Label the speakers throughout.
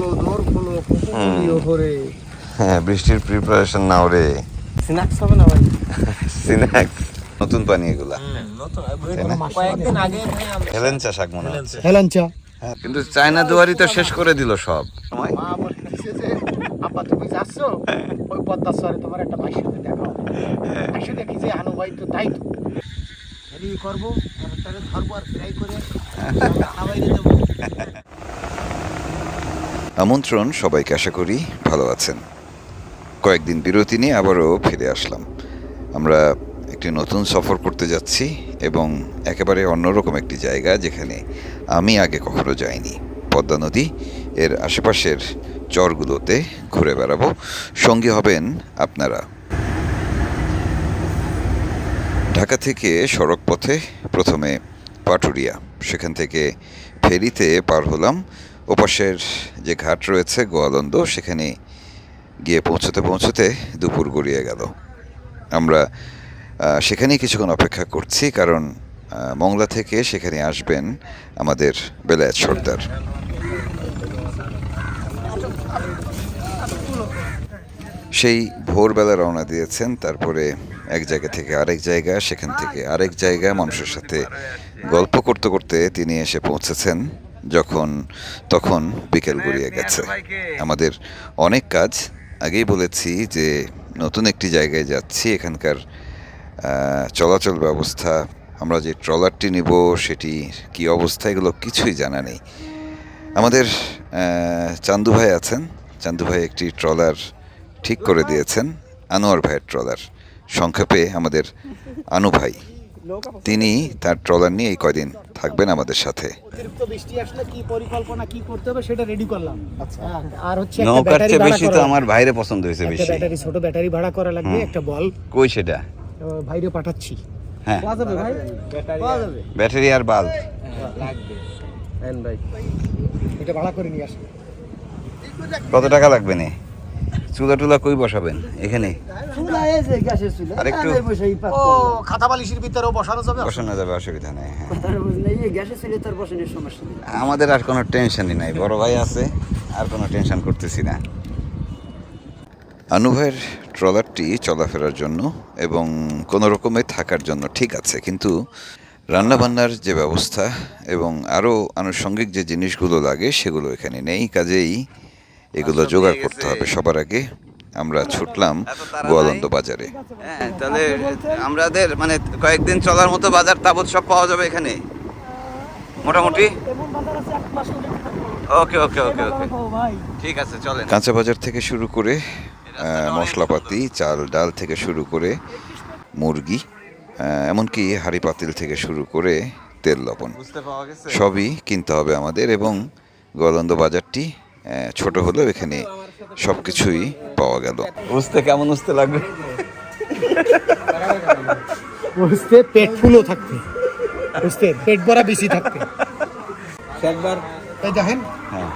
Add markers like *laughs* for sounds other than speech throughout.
Speaker 1: খোলো দোর খোলো পুকুরিও ধরে
Speaker 2: হ্যাঁ বৃষ্টির প্রিপারেশন নাও রে।
Speaker 1: স্ন্যাক্স হবে না ভাই?
Speaker 2: স্ন্যাক্স নতুন পানি এগুলা।
Speaker 1: কয়েকদিন আগে ভাই আমরা
Speaker 2: হেলেঞ্চা শাক মনে হচ্ছে।
Speaker 3: হেলাঞ্চা।
Speaker 2: হ্যাঁ, কিন্তু চায়না দুয়ারি তো শেষ করে দিল সব।
Speaker 3: আপা তুমি যাচ্ছ? ওই পদ্মা সরে তোমার একটা ভাইয়ের সাথে দেখা হবে দেখি যে হানু ভাই তো তাই তো। হেরি করব আর তাহলে ধরবো আর ফ্রাই করে খাওয়াই দেবো
Speaker 2: আমন্ত্রণ সবাইকে আশা করি ভালো আছেন। কয়েকদিন বিরতি নিয়ে আবারও ফিরে আসলাম। আমরা একটি নতুন সফর করতে যাচ্ছি এবং একেবারে অন্যরকম একটি জায়গা যেখানে আমি আগে কখনো যাইনি। পদ্মা নদী এর আশেপাশের চরগুলোতে ঘুরে বেড়াবো। সঙ্গী হবেন আপনারা। ঢাকা থেকে সড়ক পথে প্রথমে পাটুরিয়া। সেখান থেকে ফেরিতে পার হলাম ওপাশের যে ঘাট রয়েছে, গোয়ালন্দ, সেখানে গিয়ে পৌঁছতে পৌঁছতে দুপুর গড়িয়ে গেল। আমরা সেখানেই কিছুক্ষণ অপেক্ষা করছি, কারণ মংলা থেকে সেখানে আসবেন আমাদের বেলায়েত সর্দার। সেই ভোরবেলা রওনা দিয়েছেন, তারপরে এক জায়গা থেকে আরেক জায়গা, সেখান থেকে আরেক জায়গা মানুষের সাথে গল্প করতে করতে তিনি এসে পৌঁছেছেন। যখন তখন বিকেল গড়িয়ে গেছে। আমাদের অনেক কাজ আগেই বলেছি যে নতুন একটি জায়গায় যাচ্ছি এখানকার চলাচল ব্যবস্থা আমরা যে ট্রলারটি নিব সেটি কি অবস্থা এগুলো কিছুই জানা নেই। আমাদের চান্দু ভাই আছেন। চান্দু ভাই একটি ট্রলার ঠিক করে দিয়েছেন আনোয়ার ভাইয়ের ট্রলার। সংক্ষেপে আমাদের আনু ভাই। তিনি তার ট্রলার নিয়ে এই কয়দিন থাকবেন আমাদের সাথে।
Speaker 3: অতিরিক্ত বৃষ্টি আসলে কি পরিকল্পনা কি করতে হবে সেটা রেডি করলাম। আচ্ছা। আর হচ্ছে
Speaker 2: নৌকার চেয়ে বেশি তো আমার ভাইরে পছন্দ হয়েছে বেশি।
Speaker 3: ব্যাটারি ছোট ব্যাটারি ভাড়া করা লাগবে একটা বল।
Speaker 2: কই সেটা?
Speaker 3: ভাইরে পাঠাচ্ছি।
Speaker 2: হ্যাঁ। ব্যাটারি আর বাল্ব।
Speaker 1: লাগবে।
Speaker 3: এটা ভাড়া করে নিয়ে আসবে
Speaker 2: কত টাকা লাগবে নে? চুলা টুলা কই বসাবেন? এখানে?
Speaker 1: চুলা এই যে গ্যাসের চুলা
Speaker 2: আরেকটু?
Speaker 1: আরে বসেই পাক
Speaker 3: ও খাতা বালিশের ভিতরেও বসানো যাবে?
Speaker 2: বসানো যাবে অসুবিধা নেই হ্যাঁ।
Speaker 1: নেই।
Speaker 2: আমাদের আর কোনো টেনশনই নাই বড় ভাই আছে আর কোনো টেনশন করতেছি না। আনুভাইয়ের ট্রলারটি চলাফেরার জন্য এবং কোনো রকমে থাকার জন্য ঠিক আছে কিন্তু রান্নাবান্নার যে ব্যবস্থা এবং আরও আনুষঙ্গিক যে জিনিসগুলো লাগে সেগুলো এখানে নেই কাজেই এগুলো জোগাড় করতে হবে সবার আগে। আমরা ছুটলাম গোয়ালন্দ বাজারে। হ্যাঁ তাহলে আমাদের মানে কয়েকদিন চলার মতো বাজার তাবৎ সব পাওয়া যাবে এখানে? মোটামুটি? ওকে ওকে ওকে ওকে। ঠিক আছে চলেন। কাঁচা বাজার থেকে শুরু করে মশলাপাতি চাল ডাল থেকে শুরু করে মুরগি এমনকি হাঁড়ি পাতিল থেকে শুরু করে তেল লবণ। সবই কিনতে হবে আমাদের এবং গোয়ালন্দ বাজারটি ছোট হলেও এখানে সব কিছুই পাওয়া গেল। বুঝতে কেমন বুঝতে লাগবে?
Speaker 3: বুঝতে পেট ফুলও থাকবে। বুঝতে পেট ভরা বেশি থাকবে।
Speaker 1: একবার।
Speaker 3: এই দেখেন
Speaker 2: হ্যাঁ।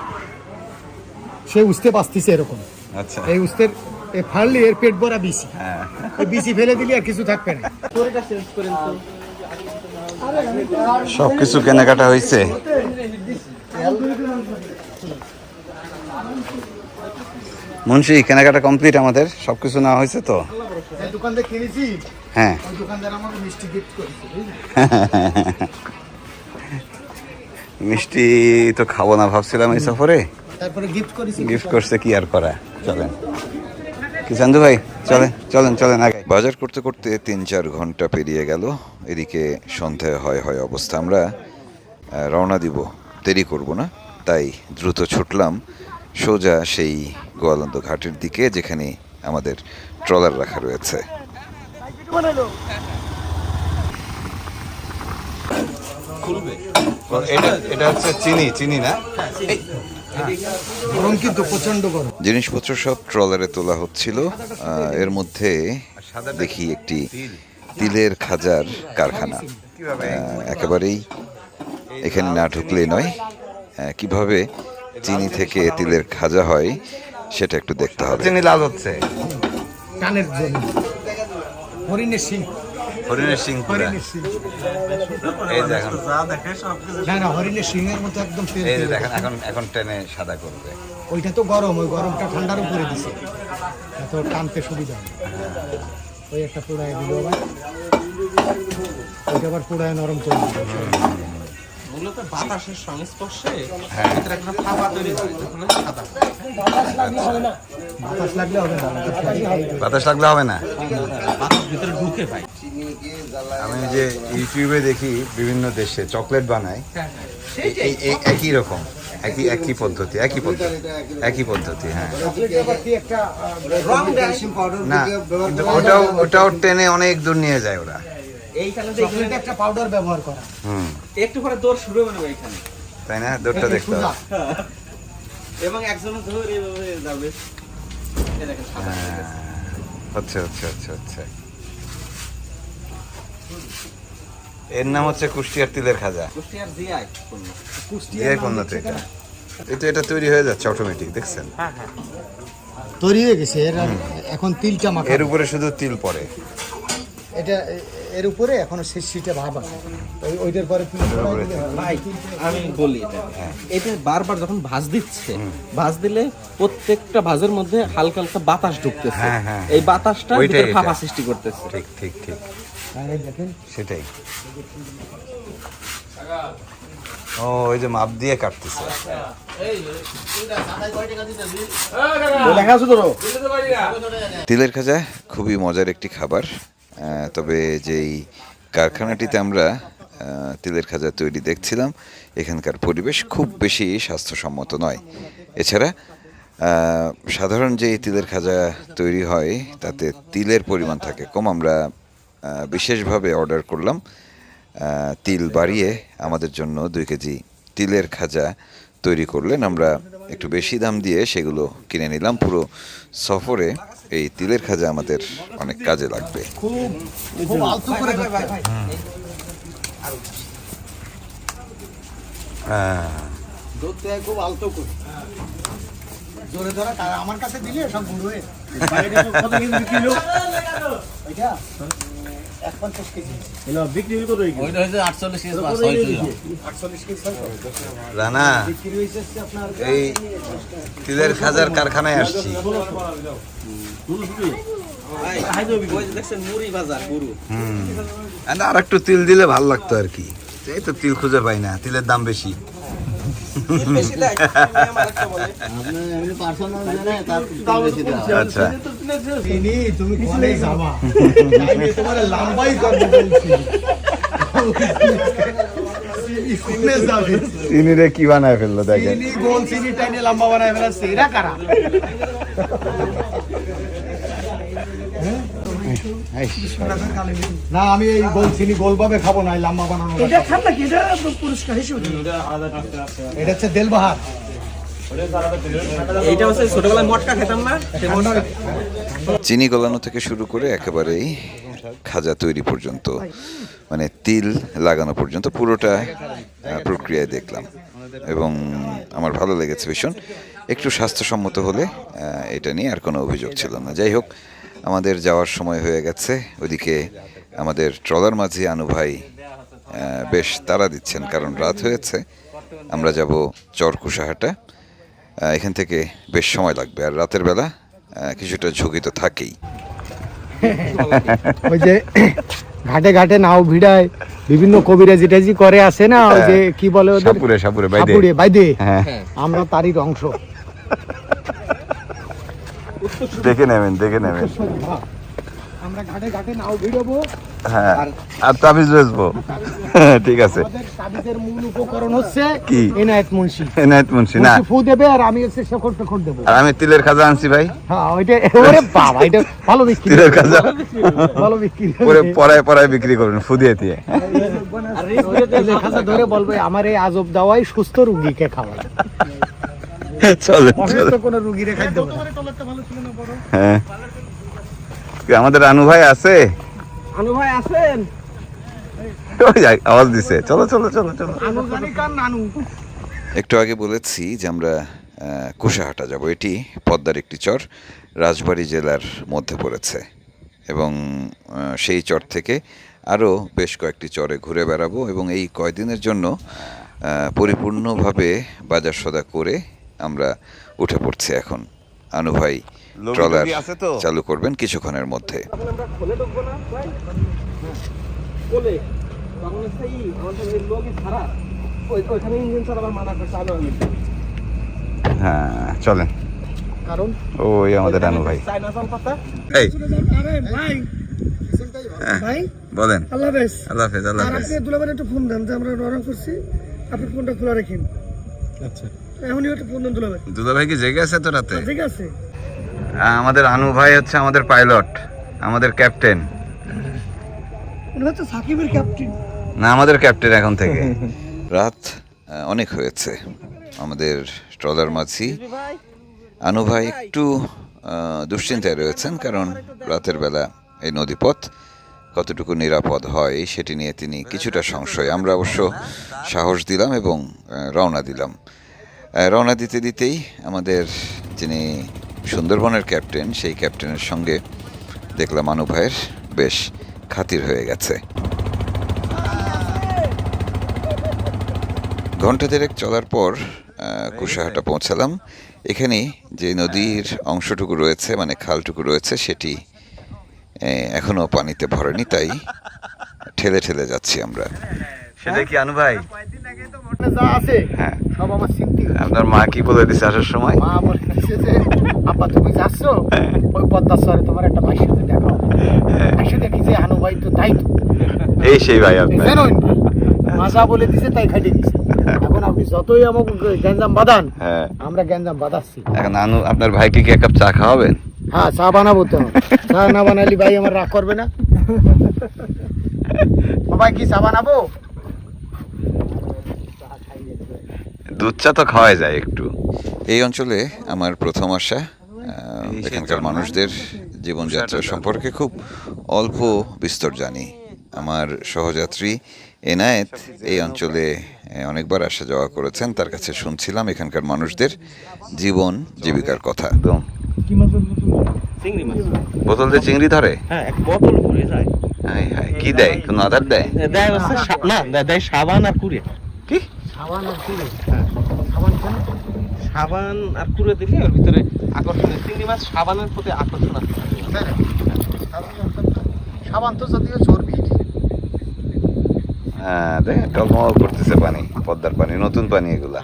Speaker 3: সে উঠতে পারতেছে এরকম।
Speaker 2: আচ্ছা।
Speaker 3: এই উস্তের এ ফাড়লি এর পেট ভরা বিসি
Speaker 2: হ্যাঁ।
Speaker 3: এই বিসি ফেলে দিলে আর কিছু থাকবে না।
Speaker 1: তোরটা শেষ করেন তো
Speaker 2: সব কিছু কেনাকাটা হয়েছে? মুন্সি কেনাকাটা কমপ্লিট আমাদের সব কিছু নেওয়া হয়েছে তো।
Speaker 3: এই দোকান থেকে কিনেছি?
Speaker 2: হ্যাঁ।
Speaker 3: ওই দোকানদার আমাকে মিষ্টি
Speaker 2: তো খাব না ভাবছিলাম এই সফরে।
Speaker 3: তারপরে গিফট করেছি।
Speaker 2: গিফট করছে কি আর করা? চলেন। কি চান্দু ভাই? চলেন চলেন চলেন আগে। বাজার করতে করতে তিন চার ঘণ্টা পেরিয়ে গেল। এদিকে সন্ধে হয় হয় অবস্থা। আমরা রওনা দিব। দেরি করব না। তাই দ্রুত ছুটলাম। সোজা সেই গোয়ালন্দ ঘাটের দিকে যেখানে আমাদের ট্রলার রাখা রয়েছে। এটা এটা হচ্ছে চিনি চিনি না?
Speaker 3: গরম কিন্তু প্রচণ্ড
Speaker 2: জিনিসপত্র সব ট্রলারে তোলা হচ্ছিল। এর মধ্যে দেখি একটি তিলের খাজার কারখানা। একেবারেই এখানে না ঢুকলেই নয়। কীভাবে চিনি থেকে তিলের খাজা হয় সেটা একটু দেখতে হবে। চিনি লাল হচ্ছে।
Speaker 3: কানের জন্য। হরিণের সিং।
Speaker 2: হরিণের সিং
Speaker 3: সিং।
Speaker 2: এই দেখেন
Speaker 3: না না হরিণের সিংহের মতো একদম
Speaker 2: এই যে দেখেন এখন এখন টেনে সাদা করবে।
Speaker 3: ওইটা তো গরম ওই গরমটা ঠান্ডার উপরে দিছে। এত টানতে সুবিধা হয় ওই একটা পোড়ায় দিল আবার। ওইটা আবার পোড়ায় নরম করে দিল।
Speaker 4: মূলত বাতাসের সংস্পর্শে
Speaker 2: হ্যাঁ।
Speaker 4: ভিতরে একটা থাবা তৈরি হয় তখন সাদা।
Speaker 3: বাতাস লাগলে হবে না
Speaker 2: বাতাস লাগলে হবে না।
Speaker 4: বাতাস ভিতরে ঢুকে ভাই।
Speaker 2: আমি যে ইউটিউবে দেখি বিভিন্ন দেশে চকলেট বানায় এই- এই এই একই রকম একই একই পদ্ধতি একই পদ্ধতি একই পদ্ধতি হ্যাঁ। না ওটাও ওটাও টেনে অনেক দূর নিয়ে যায় ওরা।
Speaker 4: এইখানে
Speaker 3: চকলেটে একটা পাউডার ব্যবহার করা।
Speaker 2: হুম।
Speaker 4: একটু পরে দৌড় শুরু হবে না
Speaker 2: তাই না? দূরটা দেখতে হবে।
Speaker 4: এবং একজন ধরে এভাবে যাবে। এই দেখেন সাদা হয়ে। গেছে।
Speaker 2: হচ্ছে হচ্ছে হচ্ছে হচ্ছে এর নাম হচ্ছে কুষ্টিয়ার তিলের খাজা।
Speaker 4: কুষ্টিয়ার জিআই পণ্য।
Speaker 2: এর পণ্য তো এটা। এটা এটা তৈরি হয়ে যাচ্ছে অটোমেটিক দেখছেন?
Speaker 3: তৈরি হয়ে গেছে এর এখন তিলটা মাখা
Speaker 2: এর উপরে শুধু তিল পড়ে।
Speaker 3: এটা এর উপরে এখনও শেষ সিটে ভাব আছে ওই ওইটার পরে হয়।
Speaker 4: ভাই আমি বলি এটা এটা বারবার যখন ভাজ দিচ্ছে ভাজ দিলে প্রত্যেকটা ভাজের মধ্যে হালকা হালকা বাতাস ঢুকতেছে
Speaker 2: হ্যাঁ, হ্যাঁ।
Speaker 4: এই বাতাসটা
Speaker 2: ওইটাই
Speaker 4: ভিতরে। ফাঁপা সৃষ্টি করতেছে
Speaker 2: ঠিক ঠিক ঠিক সেটাই ও ওই যে মাপ দিয়ে কাটতেছে তিলের খাজা খুবই মজার একটি খাবার তবে যেই কারখানাটিতে আমরা তিলের খাজা তৈরি দেখছিলাম, এখানকার পরিবেশ খুব বেশি স্বাস্থ্যসম্মত নয়। এছাড়া সাধারণ যে তিলের খাজা তৈরি হয়, তাতে তিলের পরিমাণ থাকে কম। আমরা বিশেষভাবে অর্ডার করলাম তিল বাড়িয়ে আমাদের জন্য দুই কেজি তিলের খাজা তৈরি করলেন। আমরা একটু বেশি দাম দিয়ে সেগুলো কিনে নিলাম। পুরো সফরে এই তিলের খাজা আমাদের অনেক কাজে লাগবে।
Speaker 3: খুব খুব আলতো করে। জোরে ধরা তার আমার কাছে দিলে সব হয়ে কত কেজি কিলো এটা এক পঞ্চাশ কেজি।
Speaker 4: ওইটা হচ্ছে আটচল্লিশ কেজি
Speaker 3: আটচল্লিশ কেজি
Speaker 2: রানা
Speaker 3: বিক্রি হয়েছে আপনার
Speaker 2: এই তিলের খাজার কারখানায় আসছি। আর একটু তিল দিলে ভালো লাগতো আর কি। এই তো তিল খুঁজে পাই না তিলের দাম বেশি। আচ্ছা। কি বানায় ফেলল দেখেন?
Speaker 3: লম্বা বানায় ফেলাচ্ছে এরা কারা? না আমি এই গোল চিনি গোল ভাবে খাব না লম্বা বানানো এটা খান না এটা পুরস্কার হিসেবে এটা হচ্ছে দেলবাহার।
Speaker 4: এইটা হচ্ছে ছোটবেলায় মটকা খেতাম না
Speaker 2: চিনি গলানো থেকে শুরু করে একেবারেই খাজা তৈরি পর্যন্ত মানে তিল লাগানো পর্যন্ত পুরোটা প্রক্রিয়ায় দেখলাম। এবং আমার ভালো লেগেছে ভীষণ। একটু স্বাস্থ্যসম্মত হলে এটা নিয়ে আর কোনো অভিযোগ ছিল না। যাই হোক আমাদের যাওয়ার সময় হয়ে গেছে। ওদিকে আমাদের ট্রলার মাঝি আনু ভাই বেশ তাড়া দিচ্ছেন কারণ রাত হয়েছে। আমরা যাব চরকুশাহাটা। এখান থেকে বেশ সময় লাগবে। আর রাতের বেলা আহ, কিছুটা ঝুঁকি তো থাকেই। *laughs*
Speaker 3: ওই যে ঘাটে ঘাটে নাও ভিড়ায় বিভিন্ন কবিরাজি টাজি করে আসে না ওই যে কি বলে ওদের?
Speaker 2: সাপুরে সাপুরে বাইদে।
Speaker 3: বাইদে।
Speaker 2: হ্যাঁ।
Speaker 3: আমরা তারই অংশ। *laughs*
Speaker 2: দেখে নেবেন দেখে নেবেন।
Speaker 3: আমরা ঘাটে ঘাটে নাও ভিড়াবো।
Speaker 2: হ্যাঁ আর তাবিজ বেচবো। ঠিক আছে।
Speaker 3: তাবিজের মূল উপকরণ হচ্ছে
Speaker 2: কি?
Speaker 3: এনায়েত মুন্সি।
Speaker 2: এনায়েত মুন্সি না।
Speaker 3: ফু দেবে আর আমি হচ্ছে শেখর টেখর দেবো।
Speaker 2: আর আমি তিলের খাজা আনছি ভাই।
Speaker 3: হ্যাঁ ওইটা ওরে বাবা এটা ভালো বিক্রি।
Speaker 2: তিলের খাজা।
Speaker 3: ভালো বিক্রি।
Speaker 2: পরে পরায় পরায় বিক্রি করবেন ফুদিয়ে দিয়ে
Speaker 4: আর রিস্ক
Speaker 3: তিলের খাজা ধরে বলবে আমার এই আজব দাওয়াই সুস্থ রুগীকে খাওয়াই
Speaker 2: চলে
Speaker 3: খাদ্য
Speaker 2: হ্যাঁ আমাদের রানু ভাই আছে?
Speaker 4: আনু ভাই আছেন?
Speaker 2: আওয়াজ দিছে। চলো চলো চলো চলো। একটু আগে বলেছি যে আমরা কুশাহাটা যাব। এটি পদ্মার একটি চর রাজবাড়ী জেলার মধ্যে পড়েছে। এবং সেই চর থেকে আরও বেশ কয়েকটি চরে ঘুরে বেড়াবো এবং এই কয়দিনের জন্য পরিপূর্ণভাবে বাজার সদা করে আমরা উঠে পড়ছি এখন। আনু ভাই ট্রলার চালু করবেন কিছুক্ষণের মধ্যে।
Speaker 4: মানা
Speaker 2: হ্যাঁ চলেন।
Speaker 3: কারণ
Speaker 2: ওই আমাদের আনু ভাই। এই।
Speaker 5: ভাই ভাই
Speaker 2: বলেন।
Speaker 5: আল্লাহ হাফেজ।
Speaker 2: আল্লাহ হাফেজ আল্লাহ
Speaker 5: একটু ফোন দেন যে আমরা রওনা করছি। আপনি ফোনটা খোলা রাখেন।
Speaker 4: আচ্ছা।
Speaker 5: এখনই
Speaker 2: কি জেগে আছে তো রাতে?
Speaker 5: ঠিক আছে।
Speaker 2: আমাদের আনু ভাই হচ্ছে আমাদের পাইলট আমাদের ক্যাপ্টেন।
Speaker 5: উনি হচ্ছে সাকিবের ক্যাপ্টেন।
Speaker 2: না আমাদের ক্যাপ্টেন এখন থেকে। *laughs* রাত অনেক হয়েছে। আমাদের ট্রলার মাঝি। আনু ভাই একটু দুশ্চিন্তায় রয়েছেন কারণ রাতের বেলা এই নদীপথ কতটুকু নিরাপদ হয় সেটি নিয়ে তিনি কিছুটা সংশয়। আমরা অবশ্য সাহস দিলাম এবং রওনা দিলাম। রওনা দিতে দিতেই আমাদের যিনি সুন্দরবনের ক্যাপ্টেন সেই ক্যাপ্টেনের সঙ্গে দেখলাম আনু ভাইয়ের বেশ খাতির হয়ে গেছে। ঘণ্টা দেড়েক চলার পর কুশাহাটা পৌঁছালাম। এখানে যে নদীর অংশটুকু রয়েছে মানে খালটুকু রয়েছে সেটি আহ, এখনও পানিতে ভরেনি তাই ঠেলে ঠেলে যাচ্ছি আমরা। সেটা কি আনু ভাই?
Speaker 3: যা আছে
Speaker 2: হ্যাঁ।
Speaker 3: সব আমার
Speaker 2: আপনার মা কি বলে দিছে আসার সময়?
Speaker 3: মা বলছে যে আব্বা তুমি যাচ্ছ? ওই পদ্মা চরে তোমার একটা ভাইয়ের সাথে দেখা এসে দেখি যে হানু ভাই তো তাই তো।
Speaker 2: এই সেই ভাই আপনার।
Speaker 3: জানোই মা। যা বলে দিছে তাই দিছে। এখন আপনি যতই আমাকে গ্যাঞ্জাম বাঁধান
Speaker 2: হ্যাঁ।
Speaker 3: আমরা গ্যাঞ্জাম বাঁধাচ্ছি।
Speaker 2: এখন আনু আপনার ভাইকে কি এক কাপ চা খাওয়াবেন?
Speaker 3: হ্যাঁ চা বানাবো তো। চা না বানালি ভাই আমার রাগ করবে না। *laughs* ভাই কি চা বানাবো?
Speaker 2: দুধ চা তো খাওয়া যায় একটু। এই অঞ্চলে আমার প্রথম আসা এখানকার মানুষদের জীবনযাত্রা সম্পর্কে খুব অল্প বিস্তর জানি। আমার সহযাত্রী এনায়েত এই অঞ্চলে অনেকবার আসা যাওয়া করেছেন। তার কাছে শুনছিলাম এখানকার মানুষদের জীবন জীবিকার কথা।
Speaker 4: চিংড়ি মাছ।
Speaker 2: বোতল দিয়ে চিংড়ি ধরে?
Speaker 4: হ্যাঁ এক বোতল ভরে যায়।
Speaker 2: হাই হাই কি দেয়? কোনো আধার দেয়?
Speaker 4: দেয় হচ্ছে না দেয়- দেয় সাবান আর কুড়ে
Speaker 2: কি?
Speaker 3: সাবান আর কুড়ে সাবান কেন?
Speaker 4: সাবান আর কুড়ে দিলে ওর ভিতরে আকর্ষণ চিংড়ি মাছ সাবানের প্রতি আকর্ষণ আছে।
Speaker 3: তাই না? সাবান তো যদিও চর্বি।
Speaker 2: হ্যাঁ দেখ টলমল করতেছে পানি পদ্মার পানি নতুন পানি এগুলা।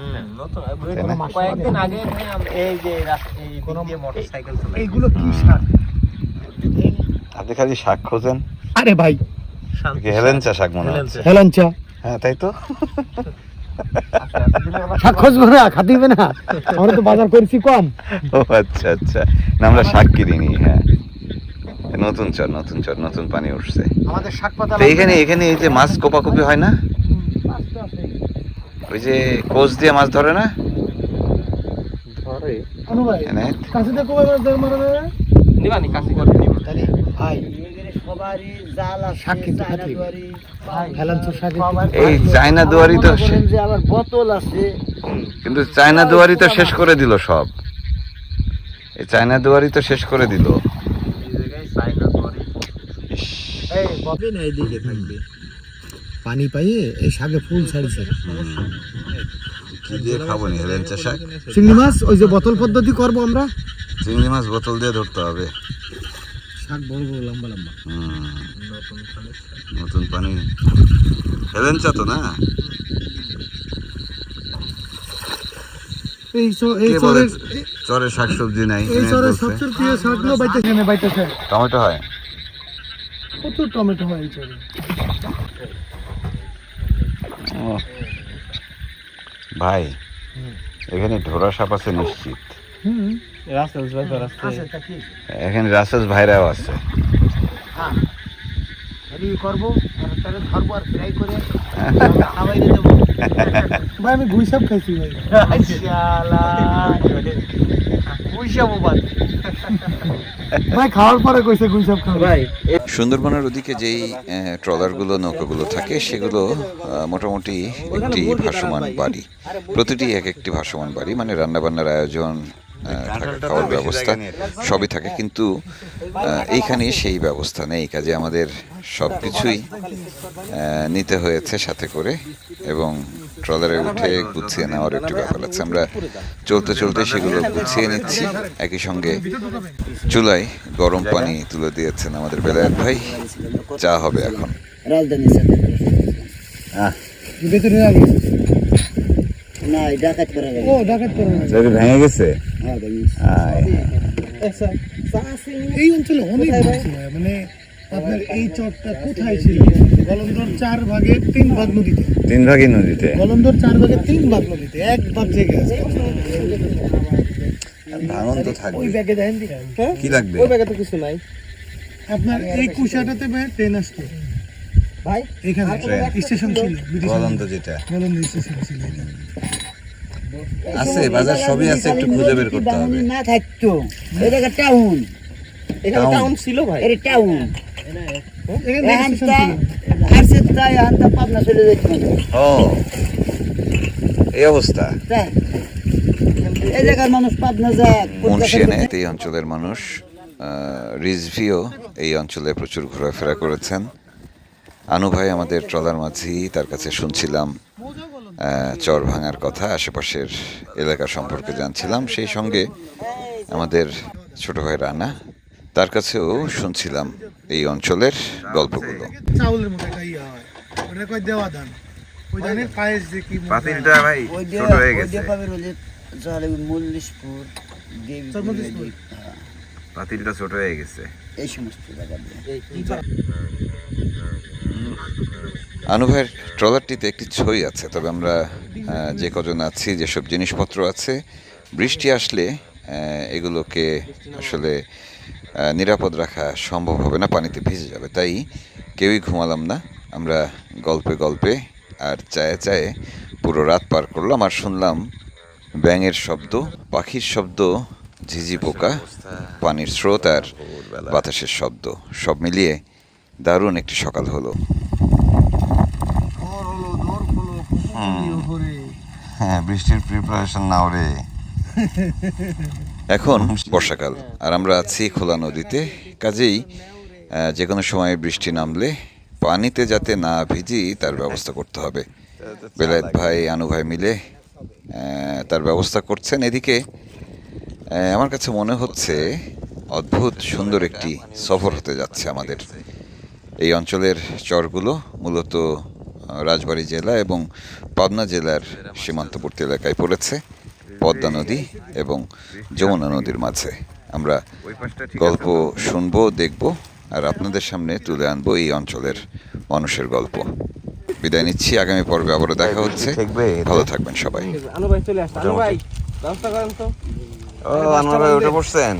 Speaker 4: কয়েকদিন আগে এই যে মোটরসাইকেল
Speaker 3: এইগুলো কি শাক?
Speaker 2: আপনি খালি শাক খোঁজেন।
Speaker 3: আরে ভাই।
Speaker 2: হেলেঞ্চা শাক মনে হচ্ছে।
Speaker 3: হেলাঞ্চা।
Speaker 2: হ্যাঁ তাই তো? *laughs* *laughs*
Speaker 3: শাক খুঁজবো না খাতে না। আমরা তো বাজার করেছি কম।
Speaker 2: ও আচ্ছা আচ্ছা। না আমরা শাক কিনিনি হ্যাঁ। নতুন চর নতুন চর নতুন পানি উঠছে।
Speaker 3: আমাদের শাক পাতা
Speaker 2: এখানে এখানে এই যে মাছ কোপাকুপি হয় না? ওই যে কোচ দিয়ে মাছ ধরে না?
Speaker 4: ধরে।
Speaker 5: কাছে দেখো ভাই মাছ ধরে মারা যাবে
Speaker 4: নিবানি কাছে করে নিব
Speaker 3: তাহলে ভাই
Speaker 2: এই চায়না দুয়ারি তো
Speaker 1: আবার বোতল আছে।
Speaker 2: কিন্তু চায়না দুয়ারি তো শেষ করে দিল সব। এই চায়না দুয়ারি তো শেষ করে দিল।
Speaker 3: পানি পাইয়ে এই শাকে ফুল ছাড়ছে।
Speaker 2: কি দিয়ে খাব নি হেলেঞ্চা শাক?
Speaker 3: চিংড়ি মাছ ওই যে বোতল পদ্ধতি করব আমরা।
Speaker 2: চিংড়ি মাছ বোতল দিয়ে ধরতে হবে।
Speaker 3: শাক বড় বড় লম্বা লম্বা।
Speaker 2: নতুন পানি। হেলেঞ্চা তো না?
Speaker 5: এই চরের
Speaker 2: শাকসবজি নাই?
Speaker 5: এই
Speaker 2: কিনে
Speaker 5: চরের সবচেয়ে প্রিয় শাকগুলো বাইতেছে না বাইতেছে।
Speaker 2: টমেটো হয়?
Speaker 5: প্রচুর টমেটো হয় এই চরে।
Speaker 2: ও। ভাই এখানে ঢোরা সাপ আছে নিশ্চিত।
Speaker 5: হুম।
Speaker 2: এখানে রাসেস ভাইরাও আছে।
Speaker 3: হ্যাঁ। করব ধরবো আর ফ্রাই করে
Speaker 5: ভাই আমি গুই সাপ খাইছি ভাই। ভাই খাওয়ার পরে কইছে গুই সাপ খাবে।
Speaker 4: ভাই।
Speaker 2: সুন্দরবনের ওদিকে যেই আহ, ট্রলারগুলো নৌকাগুলো থাকে সেগুলো মোটামুটি একটি ভাসমান বাড়ি। প্রতিটি এক একটি ভাসমান বাড়ি। মানে রান্নাবান্নার আয়োজন থাকা খাওয়ার ব্যবস্থা সবই থাকে কিন্তু এইখানে সেই ব্যবস্থা নেই কাজে আমাদের সব কিছুই নিতে হয়েছে সাথে করে এবং ট্রলারে উঠে গুছিয়ে নেওয়ার একটু ব্যাপার আছে। আমরা চলতে চলতে সেগুলো গুছিয়ে নিচ্ছি। একই সঙ্গে চুলায় গরম পানি তুলে দিয়েছেন আমাদের বেলায়েত ভাই। চা হবে এখন।
Speaker 1: না ডাকাত করা
Speaker 5: ও ডাকাত করে।
Speaker 2: ভেঙে গেছে?
Speaker 1: হ্যাঁ
Speaker 5: এই অঞ্চলে অনেক মাছ হয়। মানে আপনার এই চরটা কোথায় ছিল? গলন্দর চার ভাগে তিন ভাগ নদীতে।
Speaker 2: তিন ভাগই নদীতে।
Speaker 5: গলন্দর চার ভাগে তিন ভাগ নদীতে এক ভাগ জেগে আছে।
Speaker 2: ভাঙন তো
Speaker 5: ওই
Speaker 2: থাকবে
Speaker 5: ব্যাগে দেখেন
Speaker 4: হ্যাঁ?
Speaker 2: কি লাগবে?
Speaker 4: ওই ব্যাগে তো কিছু নাই।
Speaker 5: আপনার এই কুশাটাতে ভাই ট্রেন আসতো।
Speaker 4: ভাই
Speaker 5: এখানে স্টেশন ছিল।
Speaker 2: যেটা।
Speaker 5: গলন্দ স্টেশন ছিল।
Speaker 2: আছে বাজার সবই আছে একটু খুঁজে বের করতে হবে।
Speaker 1: না থাকতো। এই জায়গা টাউন
Speaker 4: এখানে টাউন ছিল। ভাই
Speaker 1: এর টাউন
Speaker 2: এই অবস্থা।
Speaker 1: এই
Speaker 2: অঞ্চলের মানুষ। রিজভিও এই অঞ্চলে প্রচুর ঘোরাফেরা করেছেন। আনু ভাই আমাদের ট্রলার মাঝি তার কাছে শুনছিলাম চর ভাঙার কথা আশেপাশের এলাকা সম্পর্কে জানছিলাম। সেই সঙ্গে আমাদের ছোট ভাই রানা তার কাছেও শুনছিলাম এই অঞ্চলের গল্পগুলো।
Speaker 5: চাউলের মতো একটা ইয়ে হয়। ওটা কয় দেওয়া ধান? ওই ধানের পায়েস যে কি
Speaker 2: পাতিলটা ভাই ছোট হয়ে গেছে।
Speaker 1: যে পাবে রোজে যাহলে মল্লিশপুর। দেবী হ্যাঁ,
Speaker 2: পাতিলটা ছোট হয়ে গেছে।
Speaker 1: এই সমস্ত জায়গা দিয়ে।
Speaker 2: আনু ভাইয়ের ট্রলারটিতে একটি ছই আছে, তবে আমরা যে কজন আছি, যেসব জিনিসপত্র আছে, বৃষ্টি আসলে এগুলোকে আসলে নিরাপদ রাখা সম্ভব হবে না, পানিতে ভিজে যাবে। তাই কেউই ঘুমালাম না, আমরা গল্পে গল্পে আর চায়ে চায়ে পুরো রাত পার করলাম আর শুনলাম ব্যাঙের শব্দ, পাখির শব্দ, ঝিঝি পোকা, পানির স্রোত আর বাতাসের শব্দ। সব মিলিয়ে দারুণ একটি সকাল হলো। হ্যাঁ বৃষ্টির প্রিপারেশন নাও রে। *laughs* এখন বর্ষাকাল আর আমরা আছি খোলা নদীতে। কাজেই যে কোনো সময় বৃষ্টি নামলে পানিতে যাতে না ভিজি তার ব্যবস্থা করতে হবে। বেলায়েত ভাই আনু ভাই মিলে তার ব্যবস্থা করছেন। এদিকে আমার কাছে মনে হচ্ছে অদ্ভুত সুন্দর একটি সফর হতে যাচ্ছে আমাদের। এই অঞ্চলের চরগুলো মূলত রাজবাড়ী জেলা এবং পাবনা জেলার সীমান্তবর্তী এলাকায় পড়েছে পদ্মা নদী এবং যমুনা নদীর মাঝে। আমরা গল্প শুনব দেখব আর আপনাদের সামনে তুলে আনব এই অঞ্চলের মানুষের গল্প। বিদায় নিচ্ছি আগামী পর্বে আবারও দেখা হচ্ছে। ভালো থাকবেন সবাই।
Speaker 4: আনু ভাই চলে আসছে আনু ভাই ব্যবস্থা করেন তো।
Speaker 2: ও আনোয়ার ভাই উঠে পড়ছেন